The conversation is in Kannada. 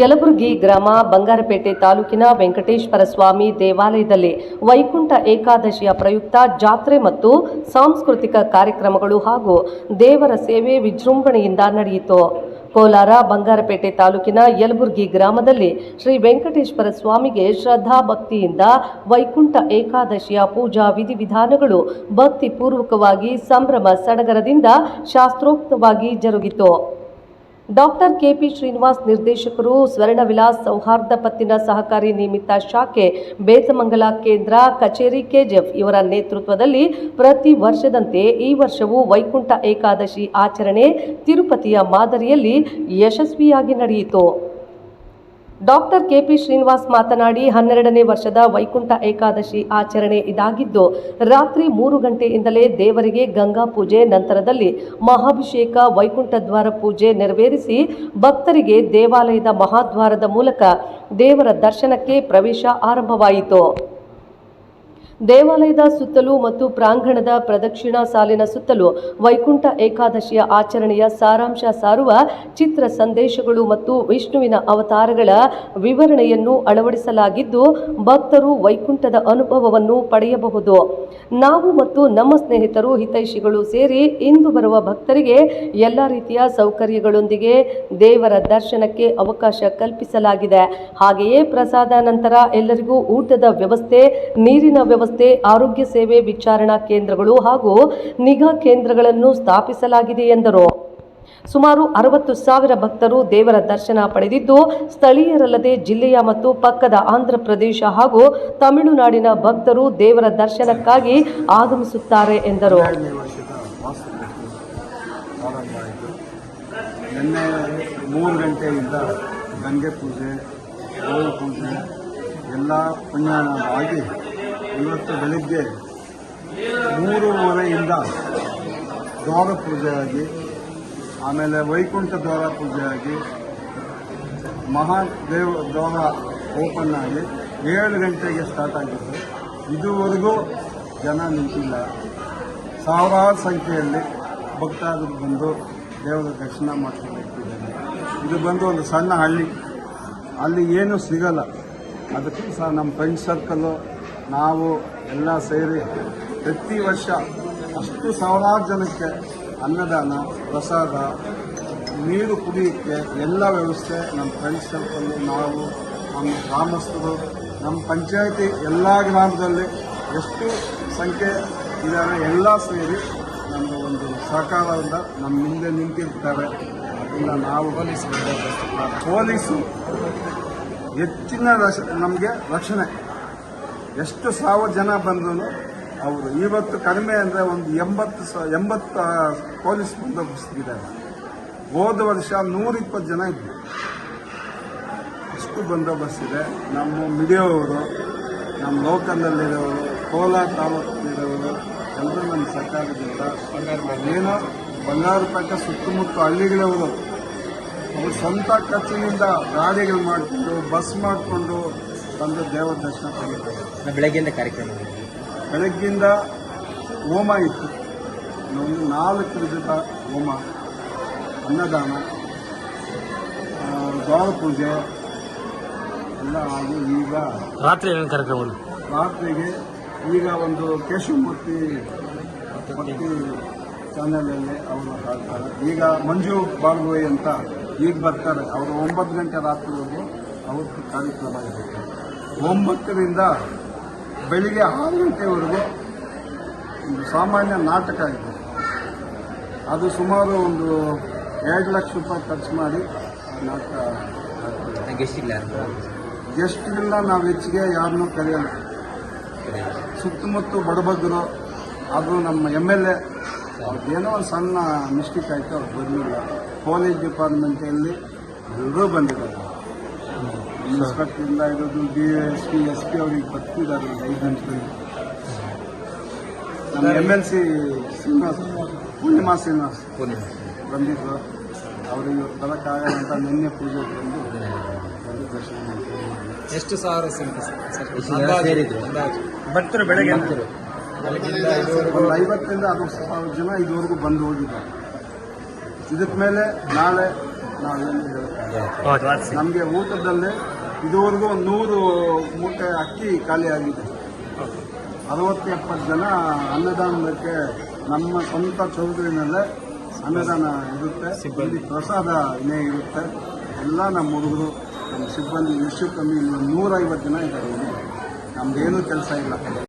ಯಲಬುರ್ಗಿ ಗ್ರಾಮ ಬಂಗಾರಪೇಟೆ ತಾಲೂಕಿನ ವೆಂಕಟೇಶ್ವರ ಸ್ವಾಮಿ ದೇವಾಲಯದಲ್ಲಿ ವೈಕುಂಠ ಏಕಾದಶಿಯ ಪ್ರಯುಕ್ತ ಜಾತ್ರೆ ಮತ್ತು ಸಾಂಸ್ಕೃತಿಕ ಕಾರ್ಯಕ್ರಮಗಳು ಹಾಗೂ ದೇವರ ಸೇವೆ ವಿಜೃಂಭಣೆಯಿಂದ ನಡೆಯಿತು. ಕೋಲಾರ ಬಂಗಾರಪೇಟೆ ತಾಲೂಕಿನ ಯಲಬುರ್ಗಿ ಗ್ರಾಮದಲ್ಲಿ ಶ್ರೀ ವೆಂಕಟೇಶ್ವರ ಸ್ವಾಮಿಗೆ ಶ್ರದ್ಧಾ ಭಕ್ತಿಯಿಂದ ವೈಕುಂಠ ಏಕಾದಶಿಯ ಪೂಜಾ ವಿಧಿವಿಧಾನಗಳು ಭಕ್ತಿಪೂರ್ವಕವಾಗಿ ಸಂಭ್ರಮ ಸಡಗರದಿಂದ ಶಾಸ್ತ್ರೋಕ್ತವಾಗಿ ಜರುಗಿತು. ಡಾಕ್ಟರ್ ಕೆಪಿ ಶ್ರೀನಿವಾಸ್ ನಿರ್ದೇಶಕರು ಸ್ವರ್ಣವಿಲಾಸ್ ಸೌಹಾರ್ದ ಪತ್ತಿನ ಸಹಕಾರಿ ನಿಮಿತ್ತ ಶಾಖೆ ಬೇತಮಂಗಲ ಕೇಂದ್ರ ಕಚೇರಿ ಕೆಜೆಫ್ ಇವರ ನೇತೃತ್ವದಲ್ಲಿ ಪ್ರತಿ ವರ್ಷದಂತೆ ಈ ವರ್ಷವೂ ವೈಕುಂಠ ಏಕಾದಶಿ ಆಚರಣೆ ತಿರುಪತಿಯ ಮಾದರಿಯಲ್ಲಿ ಯಶಸ್ವಿಯಾಗಿ ನಡೆಯಿತು. ಡಾಕ್ಟರ್ ಕೆಪಿ ಶ್ರೀನಿವಾಸ್ ಮಾತನಾಡಿ ಹನ್ನೆರಡನೇ ವರ್ಷದ ವೈಕುಂಠ ಏಕಾದಶಿ ಆಚರಣೆ ಇದಾಗಿದ್ದು, ರಾತ್ರಿ ಮೂರು ಗಂಟೆಯಿಂದಲೇ ದೇವರಿಗೆ ಗಂಗಾ ಪೂಜೆ ನಂತರದಲ್ಲಿ ಮಹಾಭಿಷೇಕ, ವೈಕುಂಠ ದ್ವಾರ ಪೂಜೆ ನೆರವೇರಿಸಿ ಭಕ್ತರಿಗೆ ದೇವಾಲಯದ ಮಹಾದ್ವಾರದ ಮೂಲಕ ದೇವರ ದರ್ಶನಕ್ಕೆ ಪ್ರವೇಶ ಆರಂಭವಾಯಿತು. ದೇವಾಲಯದ ಸುತ್ತಲೂ ಮತ್ತು ಪ್ರಾಂಗಣದ ಪ್ರದಕ್ಷಿಣಾ ಸಾಲಿನ ಸುತ್ತಲೂ ವೈಕುಂಠ ಏಕಾದಶಿಯ ಆಚರಣೆಯ ಸಾರಾಂಶ ಸಾರುವ ಚಿತ್ರ ಸಂದೇಶಗಳು ಮತ್ತು ವಿಷ್ಣುವಿನ ಅವತಾರಗಳ ವಿವರಣೆಯನ್ನು ಅಳವಡಿಸಲಾಗಿದ್ದು, ಭಕ್ತರು ವೈಕುಂಠದ ಅನುಭವವನ್ನು ಪಡೆಯಬಹುದು. ನಾವು ಮತ್ತು ನಮ್ಮ ಸ್ನೇಹಿತರು ಹಿತೈಷಿಗಳು ಸೇರಿ ಇಂದು ಬರುವ ಭಕ್ತರಿಗೆ ಎಲ್ಲ ರೀತಿಯ ಸೌಕರ್ಯಗಳೊಂದಿಗೆ ದೇವರ ದರ್ಶನಕ್ಕೆ ಅವಕಾಶ ಕಲ್ಪಿಸಲಾಗಿದೆ. ಹಾಗೆಯೇ ಪ್ರಸಾದ ನಂತರ ಎಲ್ಲರಿಗೂ ಊಟದ ವ್ಯವಸ್ಥೆ, ನೀರಿನ ವ್ಯವಸ್ಥೆ ಆರೋಗ್ಯ ಸೇವೆ ವಿಚಾರಣಾ ಕೇಂದ್ರಗಳು ಹಾಗೂ ನಿಗಾ ಕೇಂದ್ರಗಳನ್ನು ಸ್ಥಾಪಿಸಲಾಗಿದೆ ಎಂದರು. ಸುಮಾರು ಅರವತ್ತು ಸಾವಿರ ಭಕ್ತರು ದೇವರ ದರ್ಶನ ಪಡೆದಿದ್ದು, ಸ್ಥಳೀಯರಲ್ಲದೆ ಜಿಲ್ಲೆಯ ಮತ್ತು ಪಕ್ಕದ ಆಂಧ್ರಪ್ರದೇಶ ಹಾಗೂ ತಮಿಳುನಾಡಿನ ಭಕ್ತರು ದೇವರ ದರ್ಶನಕ್ಕಾಗಿ ಆಗಮಿಸುತ್ತಾರೆ ಎಂದರು. ಮೂರು ಗಂಟೆಯಿಂದ ಗಂಗೆ ಪೂಜೆ ಗೋವು ಪೂಜೆ, ಎಲ್ಲ ಇವತ್ತು ಬೆಳಿಗ್ಗೆ ಮೂರುವರೆಯಿಂದ ದ್ವಾರ ಪೂಜೆ ಆಗಿ ಆಮೇಲೆ ವೈಕುಂಠ ದ್ವಾರ ಪೂಜೆ ಆಗಿ ಮಹಾದೇವ ದ್ವಾರ ಓಪನ್ ಆಗಿ ಏಳು ಗಂಟೆಗೆ ಸ್ಟಾರ್ಟ್ ಆಗಿತ್ತು. ಇದುವರೆಗೂ ಜನ ನಿಂತಿಲ್ಲ. ಸಾವಿರಾರು ಸಂಖ್ಯೆಯಲ್ಲಿ ಭಕ್ತಾದರು ಬಂದು ದೇವರ ದರ್ಶನ ಮಾಡ್ಕೊಂಡು ಇದು ಬಂದು ಒಂದು ಸಣ್ಣ ಹಳ್ಳಿ. ಅಲ್ಲಿ ಏನೂ ಸಿಗಲ್ಲ. ಅದಕ್ಕೆ ಸಹ ನಮ್ಮ ಫ್ರೆಂಡ್ ಸರ್ಕಲ್ಲು ನಾವು ಎಲ್ಲ ಸೇರಿ ಪ್ರತಿ ವರ್ಷ ಅಷ್ಟು ಸಾವಿರಾರು ಜನಕ್ಕೆ ಅನ್ನದಾನ ಪ್ರಸಾದ ನೀರು ಕುಡಿಯೋಕ್ಕೆ ಎಲ್ಲ ವ್ಯವಸ್ಥೆ ನಮ್ಮ ಫ್ರೆಂಡ್ಸ್ ಸರ್ಕಲ್ಲು ನಾವು ನಮ್ಮ ಗ್ರಾಮಸ್ಥರು ನಮ್ಮ ಪಂಚಾಯತಿ ಎಲ್ಲ ಗ್ರಾಮದಲ್ಲಿ ಎಷ್ಟು ಸಂಖ್ಯೆ ಇದ್ದಾರೆ ಎಲ್ಲ ಸೇರಿ ನಮ್ಮ ಒಂದು ಸಹಕಾರದಿಂದ ನಮ್ಮ ಮುಂದೆ ನಿಂತಿರ್ತಾರೆ. ಅದರಿಂದ ನಾವು ಪೊಲೀಸ್ ಪೊಲೀಸು ಹೆಚ್ಚಿನ ರಕ್ಷ ನಮಗೆ ರಕ್ಷಣೆ. ಎಷ್ಟು ಸಾವಿರ ಜನ ಬಂದ್ರು ಅವರು ಇವತ್ತು ಕಡಿಮೆ ಅಂದರೆ ಒಂದು ಎಂಬತ್ತು ಸ ಎಂಬತ್ತು ಪೊಲೀಸ್ ಬಂದೋಬಸ್ತಿದ್ದಾರೆ ಹೋದ ವರ್ಷ ನೂರಿಪ್ಪತ್ತು ಜನ ಇದ್ದರು ಅಷ್ಟು ಬಂದೋಬಸ್ತ್ ಇದೆ. ನಮ್ಮ ಮಿಡಿಯೋವರು, ನಮ್ಮ ಲೋಕಲಲ್ಲಿರೋರು ಕೋಲಾರ ತಾಲೂಕಲ್ಲಿರೋರು ಎಲ್ಲರೂ ನಮ್ಮ ಸರ್ಕಾರದಿಂದ ಏನೋ ಬಂಗಾರಪೇಟೆ ಸುತ್ತಮುತ್ತ ಹಳ್ಳಿಗಳವರು ಅವರು ಸ್ವಂತ ಖರ್ಚಿನಿಂದ ಗಾಡಿಗಳು ಮಾಡಿಕೊಂಡು ಬಸ್ ಮಾಡಿಕೊಂಡು ಬಂದು ದೇವರ ದರ್ಶನ ಪಡೀತಾರೆ ಬೆಳಗ್ಗೆಯಿಂದ ಕಾರ್ಯಕ್ರಮ ಬೆಳಗ್ಗಿಂದ ಹೋಮ ಇತ್ತು. ಒಂದು ನಾಲ್ಕು ವಿಧದ ಹೋಮ. ಅನ್ನದಾನ ದ್ವಾರ ಪೂಜೆ ಎಲ್ಲ ಆಗಿ ಈಗ ರಾತ್ರಿ ಕಾರ್ಯಕ್ರಮ ಕಾರ್ಯಕ್ರಮಗಳು? ರಾತ್ರಿಗೆ ಈಗ ಒಂದು ಕೇಶವಮೂರ್ತಿ ಭಕ್ತಿ ಚಾನಲಲ್ಲಿ ಅವರು ಹಾಡ್ತಾರೆ ಈಗ ಮಂಜು ಬಾಳ್ಗೋಯಿ ಅಂತ ಈಗ ಬರ್ತಾರೆ. ಅವರು ಒಂಬತ್ತು ಗಂಟೆ ರಾತ್ರಿವರೆಗೂ ಅವ್ರ ಕಾರ್ಯಕ್ರಮ ಇರುತ್ತೆ. ಒಂಬತ್ತರಿಂದ ಬೆಳಿಗ್ಗೆ ಆರು ಗಂಟೆವರೆಗೂ ಒಂದು ಸಾಮಾನ್ಯ ನಾಟಕ ಇದೆ. ಅದು ಸುಮಾರು ಒಂದು ಎರಡು ಲಕ್ಷ ರೂಪಾಯಿ ಖರ್ಚು ಮಾಡಿ ನಾಟಕ ಗೆಸ್ಟಿಲ್ಲ ಗೆಸ್ಟ್ಗಳನ್ನ ನಾವು ಹೆಚ್ಚಿಗೆ ಯಾರನ್ನೂ ಕರೆಯಲ್ಲ. ಸುತ್ತಮುತ್ತ ಬಡಬಗ್ಗರು ಅದು ನಮ್ಮ ಎಂ ಎಲ್ ಎ ಏನೋ ಒಂದು ಸಣ್ಣ ಮಿಸ್ಟೇಕ್ ಆಯಿತು ಅವ್ರು ಬರಲಿಲ್ಲ ಪೊಲೀಸ್ ಡಿಪಾರ್ಟ್ಮೆಂಟಲ್ಲಿ ಎಲ್ಲರೂ ಬಂದಿದ್ದಾರೆ. ಇನ್ಸ್ಪೆಕ್ಟರಿಂದ ಇರೋದು D S P S P ಅವ್ರಿಗೆ ಬರ್ತಿದ್ದಾರೆ ಐದು ನಮ್ಮ M L C Srinivas Poornima Srinivas ಬಂದಿದ್ರು. ಅವರಿಗೆ ಅಂತ ನಿನ್ನೆ ಪೂಜೆ ಬಂದು ದರ್ಶನ ಎಷ್ಟು ಸಾವಿರ ಬರ್ತಾರೆ ಬೆಳಗ್ಗೆ ಒಂದು ಐವತ್ತರಿಂದ ಅರವತ್ತು ಸಾವಿರ ಜನ ಇದುವರೆಗೂ ಬಂದು ಹೋಗಿದ್ದಾರೆ ಇದಕ್ಕೆ ಮೇಲೆ ನಾಳೆ ನಾವೇನು ನಮಗೆ ಊಟದಲ್ಲೇ ಇದುವರೆಗೂ ನೂರು ಮೂಟೆ ಅಕ್ಕಿ ಖಾಲಿಯಾಗಿದೆ ಅರವತ್ತು ಎಪ್ಪತ್ತು ಜನ ಅನ್ನದಾನಕ್ಕೆ ನಮ್ಮ ಸ್ವಂತ ಚೌಧರಿನಲ್ಲೇ ಅನ್ನದಾನ ಇರುತ್ತೆ. ಇಲ್ಲಿ ಪ್ರಸಾದ ಇನ್ನೇ ಇರುತ್ತೆ. ಎಲ್ಲ ನಮ್ಮ ಹುಡುಗರು, ನಮ್ಮ ಸಿಬ್ಬಂದಿ ಎಷ್ಟು ಕಮ್ಮಿ ನೂರೈವತ್ತು ಜನ ಇದ್ದಾರೆ ನಮ್ದೇನು ಕೆಲಸ ಇಲ್ಲ.